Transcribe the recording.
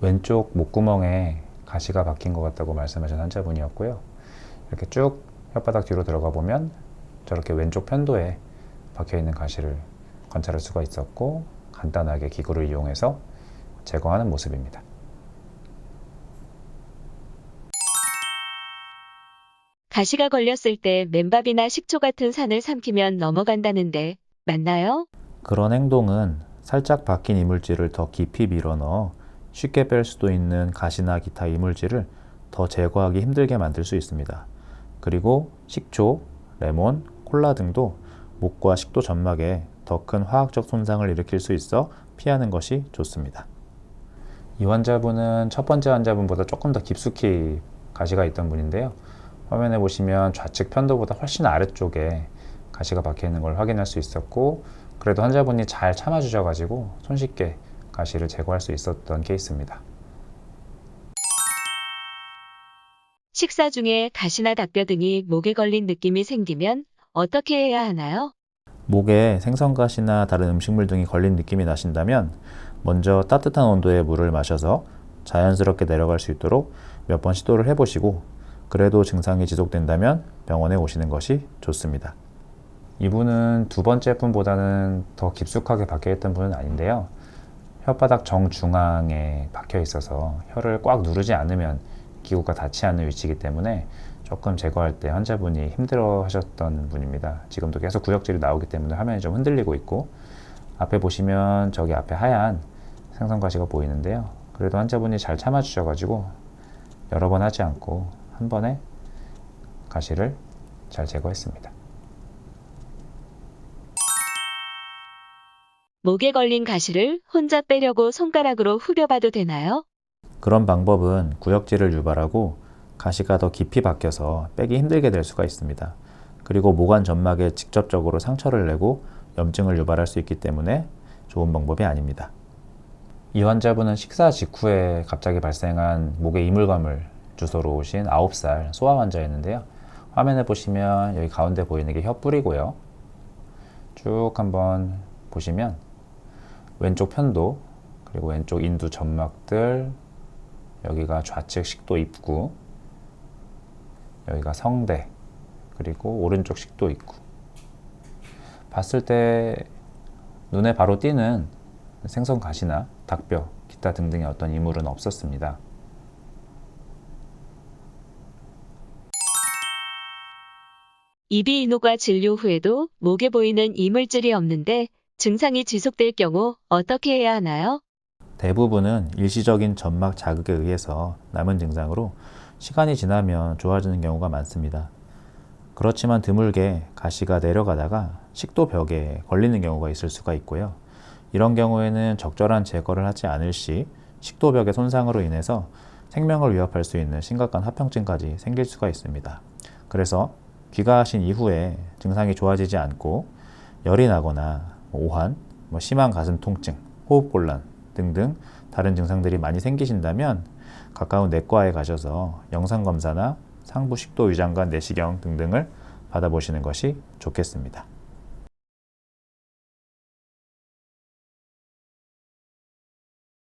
왼쪽 목구멍에 가시가 박힌 것 같다고 말씀하신 환자분이었고요. 이렇게 쭉 혓바닥 뒤로 들어가 보면 저렇게 왼쪽 편도에 박혀 있는 가시를 관찰할 수가 있었고 간단하게 기구를 이용해서 제거하는 모습입니다. 가시가 걸렸을 때 맨밥이나 식초 같은 산을 삼키면 넘어간다는데 맞나요? 그런 행동은 살짝 박힌 이물질을 더 깊이 밀어넣어 쉽게 뺄 수도 있는 가시나 기타 이물질을 더 제거하기 힘들게 만들 수 있습니다. 그리고 식초, 레몬, 콜라 등도 목과 식도 점막에 더 큰 화학적 손상을 일으킬 수 있어 피하는 것이 좋습니다. 이 환자분은 첫 번째 환자분보다 조금 더 깊숙이 가시가 있던 분인데요. 화면에 보시면 좌측 편도보다 훨씬 아래쪽에 가시가 박혀 있는 걸 확인할 수 있었고 그래도 환자분이 잘 참아주셔가지고 손쉽게 가시를 제거할 수 있었던 케이스입니다. 식사 중에 가시나 닭뼈 등이 목에 걸린 느낌이 생기면 어떻게 해야 하나요? 목에 생선가시나 다른 음식물 등이 걸린 느낌이 나신다면 먼저 따뜻한 온도의 물을 마셔서 자연스럽게 내려갈 수 있도록 몇 번 시도를 해보시고 그래도 증상이 지속된다면 병원에 오시는 것이 좋습니다. 이분은 두 번째 분보다는 더 깊숙하게 박혀 있던 분은 아닌데요. 혓바닥 정중앙에 박혀 있어서 혀를 꽉 누르지 않으면 기구가 닿지 않는 위치이기 때문에 조금 제거할 때 환자분이 힘들어 하셨던 분입니다. 지금도 계속 구역질이 나오기 때문에 화면이 좀 흔들리고 있고 앞에 보시면 저기 앞에 하얀 생선 가시가 보이는데요. 그래도 환자분이 잘 참아주셔가지고 여러 번 하지 않고 한 번에 가시를 잘 제거했습니다. 목에 걸린 가시를 혼자 빼려고 손가락으로 후려봐도 되나요? 그런 방법은 구역질을 유발하고 가시가 더 깊이 박혀서 빼기 힘들게 될 수가 있습니다. 그리고 모관 점막에 직접적으로 상처를 내고 염증을 유발할 수 있기 때문에 좋은 방법이 아닙니다. 이 환자분은 식사 직후에 갑자기 발생한 목에 이물감을 주소로 오신 9살 소아 환자였는데요. 화면에 보시면 여기 가운데 보이는 게 혀뿌리고요. 쭉 한번 보시면 왼쪽 편도 그리고 왼쪽 인두 점막들 여기가 좌측 식도 입구 여기가 성대 그리고 오른쪽 식도 입구 봤을 때 눈에 바로 띄는 생선 가시나 닭뼈 기타 등등의 어떤 이물은 없었습니다. 이비인후과 진료 후에도 목에 보이는 이물질이 없는데 증상이 지속될 경우 어떻게 해야 하나요? 대부분은 일시적인 점막 자극에 의해서 남은 증상으로 시간이 지나면 좋아지는 경우가 많습니다. 그렇지만 드물게 가시가 내려가다가 식도벽에 걸리는 경우가 있을 수가 있고요. 이런 경우에는 적절한 제거를 하지 않을 시 식도벽의 손상으로 인해서 생명을 위협할 수 있는 심각한 합병증까지 생길 수가 있습니다. 그래서 귀가하신 이후에 증상이 좋아지지 않고 열이 나거나 오한, 뭐 심한 가슴 통증, 호흡곤란 등등 다른 증상들이 많이 생기신다면 가까운 내과에 가셔서 영상 검사나 상부 식도 위장관 내시경 등등을 받아보시는 것이 좋겠습니다.